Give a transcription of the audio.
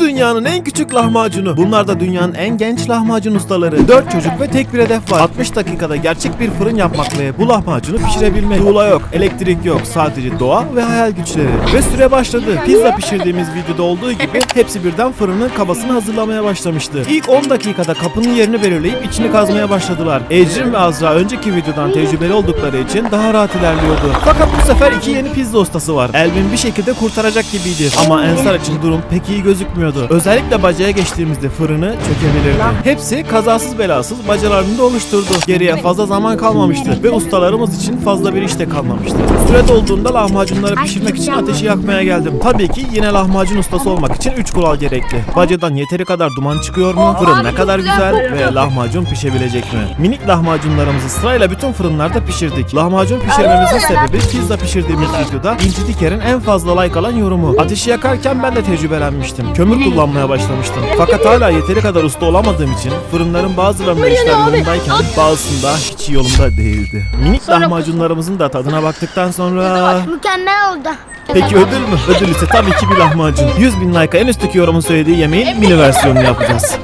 Dünyanın en küçük lahmacunu. Bunlar da dünyanın en genç lahmacun ustaları. 4 çocuk ve tek bir hedef var. 60 dakikada gerçek bir fırın yapmak bu lahmacunu pişirebilmek. Tuğla yok, elektrik yok. Sadece doğa ve hayal güçleri. Ve süre başladı. Pizza pişirdiğimiz videoda olduğu gibi hepsi birden fırının kabasını hazırlamaya başlamıştı. İlk 10 dakikada kapının yerini belirleyip içini kazmaya başladılar. Ecrin ve Azra önceki videodan tecrübeli oldukları için daha rahat ilerliyordu. Fakat bu sefer iki yeni pizza ustası var. Elvin bir şekilde kurtaracak gibiydi. Ama Ensar için durum pek iyi gözükmüyordu. Özellikle bacaya geçtiğimizde fırını çökebilirdi. Hepsi kazasız belasız bacalarını da oluşturdu. Geriye fazla zaman kalmamıştı ve ustalarımız için fazla bir iş de kalmamıştı. Süre dolduğunda lahmacunları pişirmek için ateşi yakmaya geldim. Tabii ki yine lahmacun ustası olmak için 3 kural gerekli. Bacadan yeteri kadar duman çıkıyor mu? Fırın ne kadar güzel ve lahmacun pişebilecek mi? Minik lahmacunlarımızı sırayla bütün fırınlarda pişirdik. Lahmacun pişirmemizin sebebi pizza pişirdiğimiz videoda İnci Diker'in en fazla like alan yorumu. Ateşi yakarken ben de tecrübelenmiştim. Kömür kullanmaya başlamıştım. Fakat hala yeteri kadar usta olamadığım için fırınların bazılarında işler yolundayken bazısında hiç yolunda değildi. Minik lahmacunlarımızın da tadına baktıktan sonra... Mükemmel oldu. Peki ödül mü? Ödül ise tabii ki bir lahmacun. 100 bin like'a en üstteki yorumun söylediği yemeğin mini versiyonunu yapacağız.